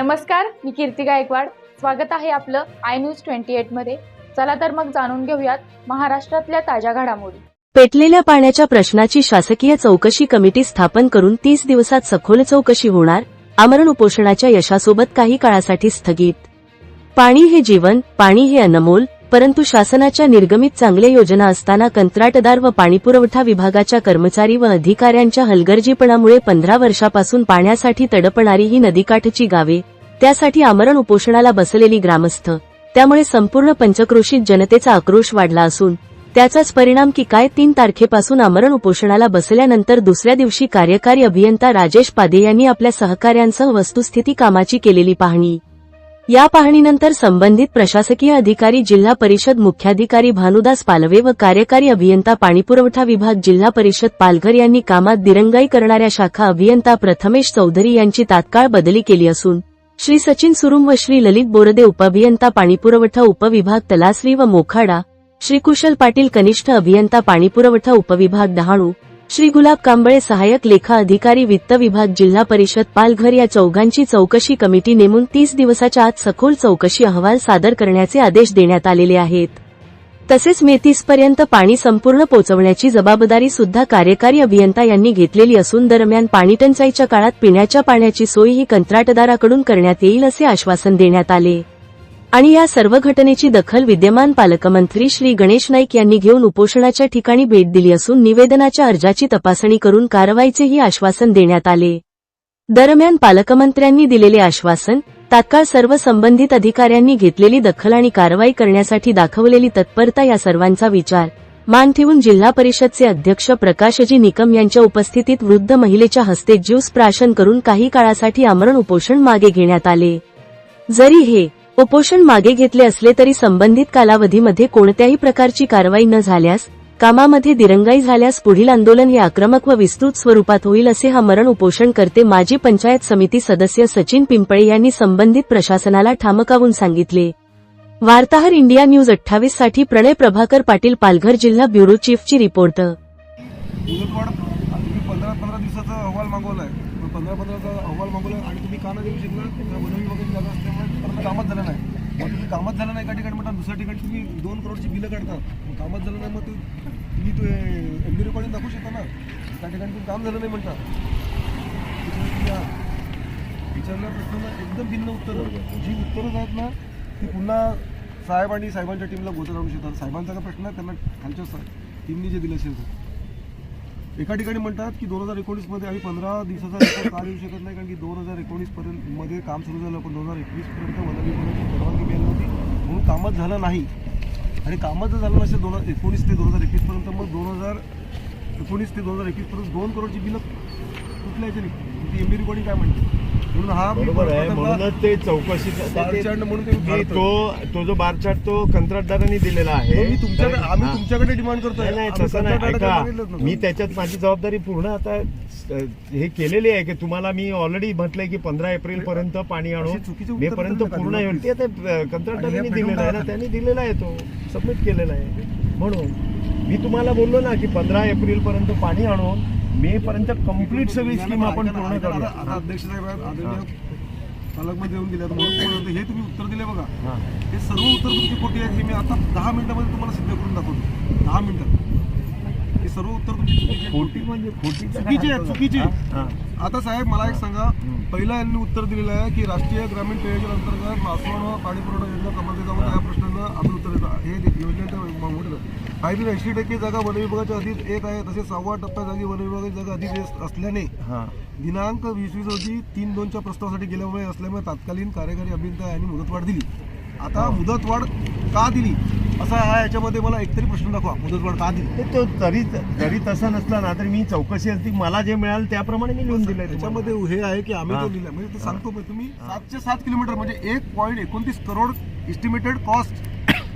नमस्कार मी कीर्ती गायकवाड. स्वागत आहे आपलं आय न्यूज ट्वेंटी एटमध्ये. चला तर मग जाणून घेऊयात महाराष्ट्रातल्या ताज्या घडामोडी. पेटलेल्या पाण्याच्या प्रश्नाची शासकीय चौकशी कमिटी स्थापन करून तीस दिवसात सखोल चौकशी होणार आमरण उपोषणाच्या यशासोबत काही काळासाठी स्थगित. पाणी हे जीवन पाणी हे अनमोल परंतु शासनाच्या निर्गमित चांगल्या योजना असताना कंत्राटदार व पाणीपुरवठा विभागाच्या कर्मचारी व अधिकाऱ्यांच्या हलगर्जीपणामुळे पंधरा वर्षापासून पाण्यासाठी तडपणारी ही नदीकाठची गावे त्यासाठी आमरण उपोषणाला बसलेली ग्रामस्थ. त्यामुळे संपूर्ण पंचक्रोशीत जनतेचा आक्रोश वाढला असून त्याचाच परिणाम की काय तीन तारखेपासून आमरण उपोषणाला बसल्यानंतर दुसऱ्या दिवशी कार्यकारी अभियंता राजेश पादे यांनी आपल्या सहकाऱ्यांसह वस्तुस्थिती कामाची केलेली पाहणी. या पाहणीनंतर संबंधित प्रशासकीय अधिकारी जिल्हा परिषद मुख्याधिकारी भानुदास पालवे व कार्यकारी अभियंता पाणीपुरवठा विभाग जिल्हा परिषद पालघर यांनी कामात दिरंगाई करणाऱ्या शाखा अभियंता प्रथमेश चौधरी यांची तात्काळ बदली केली असून श्री सचिन सुरुम व श्री ललित बोरदे उपअभियंता पाणीपुरवठा उपविभाग तलासरी व मोखाडा श्री कुशल पाटील कनिष्ठ अभियंता पाणीपुरवठा उपविभाग डहाणू श्री गुलाब कांबळे सहाय्यक लेखा अधिकारी वित्त विभाग जिल्हा परिषद पालघर या चौघांची चौकशी कमिटी नेमून तीस दिवसाच्या आत सखोल चौकशी अहवाल सादर करण्याचे आदेश देण्यात आलेले आहेत. तसेच मे तीस पर्यंत पाणी संपूर्ण पोहोचवण्याची जबाबदारी सुद्धा कार्यकारी अभियंता यांनी घेतलेली असून दरम्यान पाणीटंचाईच्या काळात पिण्याच्या पाण्याची सोय ही कंत्राटदाराकडून करण्यात येईल असे आश्वासन देण्यात आले. आणि या सर्व घटनेची दखल विद्यमान पालकमंत्री श्री गणेश नाईक यांनी घेऊन उपोषणाच्या ठिकाणी भेट दिली असून निवेदनाच्या अर्जाची तपासणी करून कारवाईचेही आश्वासन देण्यात आले. दरम्यान पालकमंत्र्यांनी दिलेले आश्वासन तात्काळ सर्व संबंधित अधिकाऱ्यांनी घेतलेली दखल आणि कारवाई करण्यासाठी दाखवलेली तत्परता या सर्वांचा विचार मान ठेवून जिल्हा परिषदचे अध्यक्ष प्रकाशजी निकम यांच्या उपस्थितीत वृद्ध महिलेच्या हस्ते ज्यूस प्राशन करून काही काळासाठी आमरण उपोषण मागे घेण्यात आले. जरी हे उपोषण मागे घेतले असले तरी संबंधित कालावधीमध्ये कोणत्याही प्रकारची कारवाई न झाल्यास कामामध्ये दिरंगाई झाल्यास पुढील आंदोलन हे आक्रमक व विस्तृत स्वरूपात होईल असे हा मरण उपोषण करते माजी पंचायत समिती सदस्य सचिन पिंपळे यांनी संबंधित प्रशासनाला ठामकावून सांगितले. वार्ताहर इंडिया न्यूज अठ्ठावीससाठी प्रणय प्रभाकर पाटील पालघर जिल्हा ब्युरो चीफची रिपोर्ट. पंधरा पंधरा दिवसाचा अहवाल मागवलाय. पंधरा पंधराचा अहवाल मागवला आणि तुम्ही का नाही देऊ शकला? त्या वगैरे जागा असल्यामुळे परत कामच झालं नाही. मग तुम्ही कामच झालं नाही एका ठिकाणी? म्हणता दुसऱ्या ठिकाणी तुम्ही दोन करोडची बिलं काढता. मग कामच झालं नाही मग ते तुम्ही तो एम डी रेकॉर्डिंग दाखवू शकता ना? त्या ठिकाणी तुम्ही काम झालं नाही म्हणता. विचारल्या प्रश्नाला एकदम भिन्न उत्तरं. जी उत्तरं आहेत ना ती पुन्हा साहेब आणि साहेबांच्या टीमला गोचर आणू शकतात. साहेबांचा का प्रश्न आहे त्यांना खालच्या टीमने जे दिलं असेल तर एका ठिकाणी म्हणतात की दोन हजार एकोणीसमध्ये आम्ही पंधरा दिवसाचा रेकॉर्ड का देऊ शकत नाही कारण की दोन हजार एकोणीसपर्यंत मध्ये काम सुरू झालं पण दोन हजार एकवीसपर्यंत पर्यंत परवानगी मिळाली नव्हती. म्हणून कामच झालं नाही. आणि कामच जर झालं नसेल दोन हजार एकोणीस ते दोन हजार एकवीसपर्यंत मग दोन हजार एकोणीस ते दोन हजार एकवीसपर्यंत दोन करोडची बिलं कुठल्या याच्या ती एम बी रिकॉर्डिंग काय म्हणते? म्हणून हा मी बरोबर आहे म्हणूनच ते चौकशी बारचार्ट म्हणून ते मी काढतोय. तो तो जो बारचार्ट तो कंत्राटदारांनी दिलेला आहे. मी तुमच्याकडे तर- आम्ही हा. तुमच्याकडे डिमांड करतोय. नाही नाही आम्ही तसं नाही कंत्राटदाराकडे ऐका. मागितलंच नव्हतं. मी त्याच्यात माझी जबाबदारी पूर्ण आता अ, हे केलेली आहे की तुम्हाला मी ऑलरेडी म्हटलंय की पंधरा एप्रिल पर्यंत पाणी आणू. अशी चुकीची मे पर्यंत पूर्ण येईल. देऊ, ते आता आणि कंत्राटदारांनी हे दिलेलं आहे ना त्यांनी दिलेला आहे तो. सबमिट केलेला आहे. म्हणून मी तुम्हाला बोललो ना की पंधरा एप्रिल पर्यंत पाणी आणून मे पर्यंत कंप्लीट सगळी स्कीम आपण पूर्ण करूया. अध्यक्ष साहेब आहेत, आदरणीय पालकमंत्री येऊन गेले म्हणून हे तुम्ही उत्तर दिले बघा. हा. सर्व उत्तर तुमची खोटी आहेत हे मी आता दहा मिनिटामध्ये तुम्हाला सिद्ध करून दाखवतो. दहा मिनिटात सर्व उत्तर. खोटी म्हणजे खोटी चुकीची आहे, चुकीची. आता साहेब मला एक सांगा. पहिला यांनी उत्तर दिलेलं आहे की राष्ट्रीय ग्रामीण पेयजल अंतर्गत नासवण व पाणी पुरवठा योजना क्रमांकामध्ये या प्रश्नांना आम्ही उत्तर देतो. हे योजनेचं मोठं काही ऐंशी टक्के जागा वन विभागाच्या अधीन एक आहे. तसेच सव्वा टप्प्या जागी वन विभागाची जागा अधिक असल्याने दिनांक वीस वीस रोजी तीन दोनच्या प्रस्तावासाठी गेल्यामुळे असल्यामुळे तात्कालीन कार्यकारी अभियंता यांनी मुदतवाढ दिली. आता मुदतवाढ का दिली असा हा याच्यामध्ये मला एकतरी प्रश्न दाखवा मुदतवाढ का दिली ते तो जरी जरी तसं नसलं ना तरी मी चौकशी असती मला जे मिळाल त्याप्रमाणे मी लिहून दिलंय तुम्हाला. त्याच्यामध्ये हे आहे की आम्ही. तो लिहिला म्हणजे ते सांगतो मी तुम्ही सातशे सात किलोमीटर म्हणजे एक पॉईंट एकोणतीस करोड इस्टिमेटेड कॉस्ट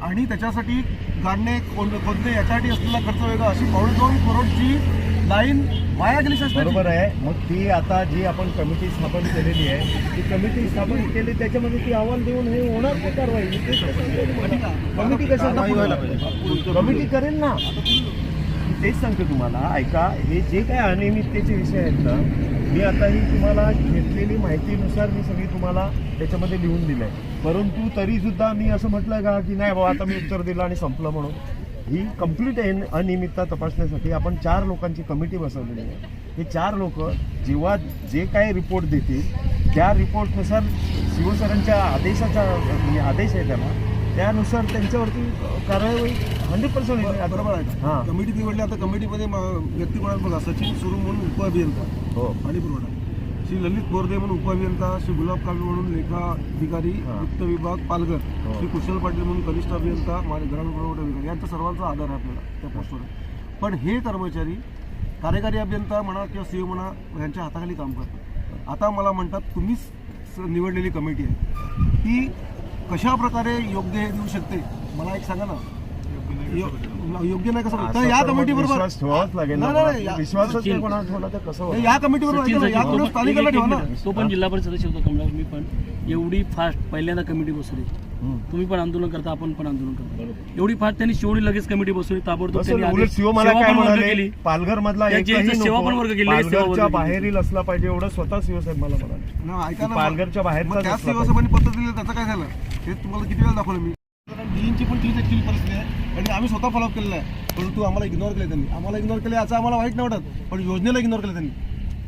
आणि त्याच्यासाठी गाडणे कोण- खोदणे याच्यासाठी असलेला खर्च वेगळा अशी पावणे दोन करोडची लाईन. बरोबर आहे. मग ती आता जी आपण कमिटी स्थापन केलेली आहे ती कमिटी स्थापन केली त्याच्यामध्ये ती अहवाल देऊन हे होणार का कारवाई. कमिटी पाहिजे. कमिटी करेल ना. तेच सांगतो तुम्हाला ऐका हे जे काही अनियमिततेचे विषय आहेत ना मी आता ही तुम्हाला घेतलेली माहितीनुसार मी सगळी तुम्हाला त्याच्यामध्ये लिहून दिलंय. परंतु तरी सुद्धा मी असं म्हटलं का की नाही बाबा आता मी उत्तर दिलं आणि संपलं म्हणून. ही कंप्लीट अनियमितता तपासण्यासाठी आपण चार लोकांची कमिटी बसवलेली आहे. हे चार लोक जेव्हा जे काही रिपोर्ट देतील त्या रिपोर्टनुसार शिवसरांच्या आदेशाचा म्हणजे आदेश आहे त्याला त्यानुसार त्यांच्यावरती कारवाई हंड्रेड पर्सेंट बरोबर आहे? हां. कमिटी निवडली आता कमिटीमध्ये व्यक्ती कोणाला बघा सचिन सुरू म्हणून उपअभियंता. हो. पाणी पुरवठा श्री ललित बोरदे म्हणून उपअभियंता श्री गुलाब कालवे म्हणून लेखा अधिकारी. वित्त विभाग पालघर. हो. श्री कुशल पाटील म्हणून कनिष्ठ अभियंता माझे ग्रामीण पुरवठा अधिकारी. यांचा सर्वांचा आधार आहे आपल्याला त्या पोस्टवर. पण हे कर्मचारी कार्यकारी अभियंता म्हणा किंवा सीओ म्हणा यांच्या हाताखाली काम करतात. आता मला म्हणतात तुम्हीच निवडलेली कमिटी आहे. ती कशा प्रकारे योग्य हे देऊ शकते? मला एक सांगा ना. योग्य नाही कसं तर या कमिटी बरोबर विश्वास ठेवावाच लागेल ना नाही, नाही, मला. या- विश्वासच नाही कोणाला ठेवला तर कसं होईल? या कमिटी बरोबर सचिन या सचिन, कमिटी तो पण- स्थानिकाला एक- एक ठेवा ना. मिनिट. तो पण जिल्हा परिषद सदस्य होता कमलास मी पण. एवढी फास्ट पहिल्यांदा कमिटी बसवली. हम्म. तुम्ही पण आंदोलन करता आपण पण आंदोलन करतो. एवढी फास्ट त्यांनी शेवटी लगेच कमिटी बसवली ताबडतोब असं त्यांनी उलट आदेश- शिव मला सेवा काय पण वर्ग म्हणाले? केली. पालघर मधला एकही सेवा. पण वर्ग केली, सेवा वर्ग पालघरच्या केली. बाहेरील असला पाहिजे एवढं स्वतः शिवसाहेब मला म्हणाले. ना, ऐका ना पालघरच्या बाहेरचाच मग त्याच असला शिवसेनेने पत्र दिलं त्याचं काय झालं? हे तुम्हाला किती वेळा दाखवलं मी? डीएनची पण तीच ऍक्च्युअली परिस्थिती आहे. आणि आम्ही स्वतः फॉलोअप केलेलं आहे. परंतु आम्हाला इग्नोर केलं त्यांनी. आम्हाला इग्नोर केलं याचा आम्हाला वाईट नाही वाटत. पण योजनेला इग्नोर केलं त्यांनी.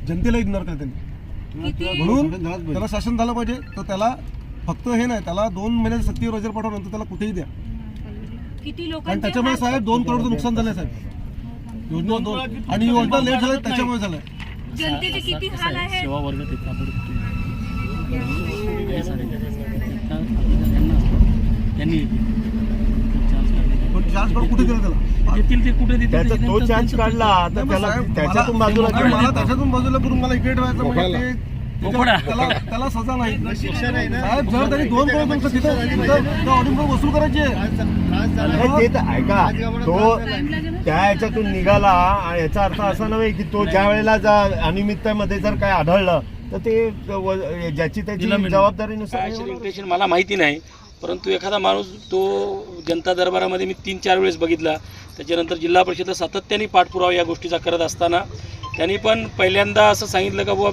जनतेला इग्नोर केलं त्यांनी. म्हणून त्याला शासन झालं पाहिजे. तर त्याला फक्त हे नाही त्याला दोन महिन्याचे सक्ती रोजर पाठवल्यानंतर त्याला कुठेही द्या. किती आणि त्याच्यामुळे साहेब दोन करोडचं नुकसान झालंय साहेब. योजना दोन आणि योजना लेट झालं त्याच्यामुळे झालंय. जनतेचे किती हाल आहे, आहेत? सेवा वर्ग त्यांनी चान्स काढले पण चार्ज पण कुठे दिला त्याला? देतील ते कुठे देतील त्याचा तो त्याच्यानंतर चान्स काढला. तर नाही, त्याला साहेब, त्याच्यातून मला- बाजूला मला- त्याच्यातून बाजूला करून मला इकडे ठेवायचं म्हणजे ते- मोकळा. त्याला त्याला सजा नाही. साहेब जर त्यांनी दोन करोड तुमचं तिथं तिथं ऑडिट वसूल करायची आहे. नाही, ते तर ऐका. तो त्या ह्याच्यातून निघाला आणि याचा अर्थ असा नव्हे की तो ज्या वेळेला जा- अनियमिततेमध्ये जर काय आढळलं तर ते व- ज्याची त्याची निलंबन. जबाबदारीनुसार हे काय होणार. इंटेन्शन मला माहिती नाही. परंतु एखादा माणूस तो जनता दरबारामध्ये मी तीन चार वेळेस बघितला त्याच्यानंतर जिल्हा परिषद सातत्याने पाठपुरावा या गोष्टीचा करत असताना त्यांनी पण पहिल्यांदा असं सांगितलं का बुवा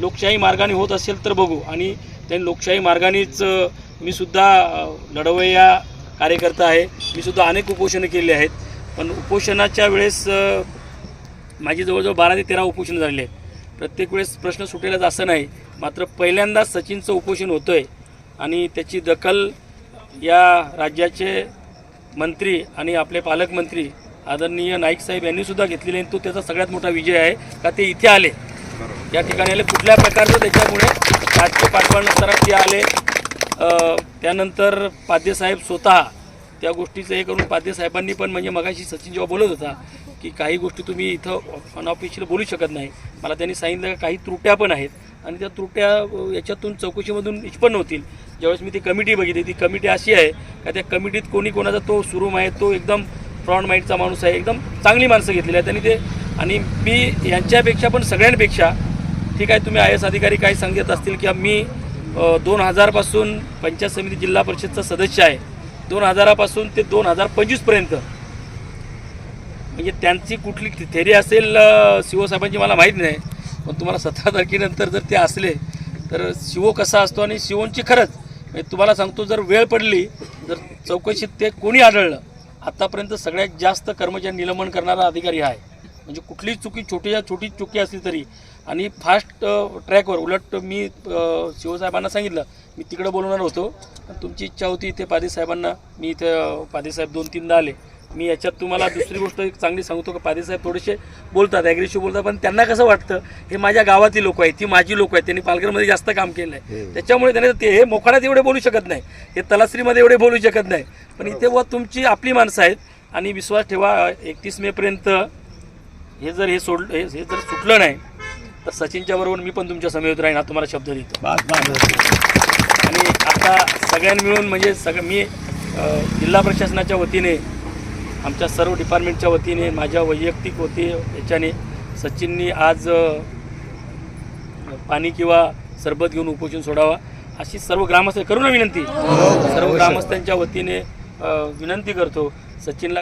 लोकशाही मार्गाने होत असेल तर बघू. आणि त्यांनी लोकशाही मार्गानेच मी सुद्धा लढवय या कार्यकर्ता आहे. मी सुद्धा अनेक उपोषणं केली आहेत. पण उपोषणाच्या वेळेस माझी जवळजवळ बारा ते तेरा उपोषणं झालेली आहेत. प्रत्येक वेळेस प्रश्न सुटेलाच असं नाही. मात्र पहिल्यांदा सचिनचं उपोषण होतं आहे आणि त्याची दखल या राज्याचे मंत्री आणि आपले पालकमंत्री आदरणीय नाईक साहेब यांनी सुद्धा घेतलेले आणि तो त्याचा सगळ्यात मोठा विजय आहे का ते इथे आले. या ठिकाणी आले कुठल्या प्रकारचं त्याच्यामुळे राजकीय पाठबळ नसताना ते आले त्यानंतर पाद्यसाहेब स्वतः त्या गोष्टीचं हे करून पाद्यसाहेबांनी पण म्हणजे मगाशी सचिन जेव्हा बोलत होता की काही गोष्टी तुम्ही इथं अनऑफिशियल बोलू शकत नाही. मला त्यांनी सांगितलं काही त्रुट्या पण आहेत आणि त्या त्रुट्या याच्यातून चौकशीमधून निष्पन्न होतील. ज्यावेळेस मी ती कमिटी बघितली ती कमिटी अशी आहे का त्या कमिटीत कोणी कोणाचा तो सुरूम आहे तो एकदम फ्रॉन्ट माइंडचा माणूस आहे एकदम चांगली माणसं घेतलेली आहेत. त्यांनी ते आणि मी यांच्यापेक्षा पण सगळ्यांपेक्षा ठीक आहे तुम्ही आय एस अधिकारी काय सांगत असतील की मी दोन हजारपासून पंचायत समिती जिल्हा परिषदचा सदस्य आहे. दोन हजारापासून ते दोन हजार पंचवीसपर्यंत. म्हणजे त्यांची कुठली थेरी असेल शिवसाहेबांची मला माहीत नाही. पण तुम्हाला सतरा तारखेनंतर जर ते असले तर शिवो कसा असतो आणि शिवोंची खरंच. म्हणजे तुम्हाला सांगतो जर वेळ पडली जर चौकशीत ते कोणी आढळलं आत्तापर्यंत सगळ्यात जास्त कर्मचारी निलंबन करणारा अधिकारी हा आहे. म्हणजे कुठलीच चुकी छोटीच्या छोटी चुकी असली तरी. आणि फास्ट ट्रॅकवर उलट मी शिवसाहेबांना सांगितलं मी तिकडं बोलवणार होतो. पण तुमची इच्छा होती इथे पादेसाहेबांना मी इथे पादेसाहेब दोन तीनदा आले. मी याच्यात तुम्हाला दुसरी गोष्ट एक चांगली सांगतो का पादेसाहेब थोडेसे बोलतात ॲग्रेसिव्ह बोलतात पण त्यांना कसं वाटतं हे माझ्या गावातली लोक आहेत ती माझी लोक आहेत त्यांनी पालघरमध्ये जास्त काम केलं आहे त्याच्यामुळे त्याने ते हे मोखाड्यात एवढे बोलू शकत नाही हे तलासरीमध्ये एवढे बोलू शकत नाही. पण इथे व तुमची आपली माणसं आहेत आणि विश्वास ठेवा एकतीस मेपर्यंत हे जर हे सोड हे हे जर सुटलं नाही तर सचिनच्या बरोबर मी पण तुमच्या समेत राहीन हा तुम्हाला शब्द देतो. बास, बास. आणि आता सगळ्यांनी मिळून म्हणजे सगळं मी अ, जिल्हा प्रशासनाच्या वतीने आमच्या सर्व डिपार्टमेंटच्या वतीने माझ्या वैयक्तिक वती याच्याने सचिननी आज अ, पाणी किंवा सरबत घेऊन उपोषण सोडावा अशी सर्व ग्रामस्थ करू ना विनंती. सर्व ग्रामस्थांच्या वतीने अ, विनंती करतो. सचिनला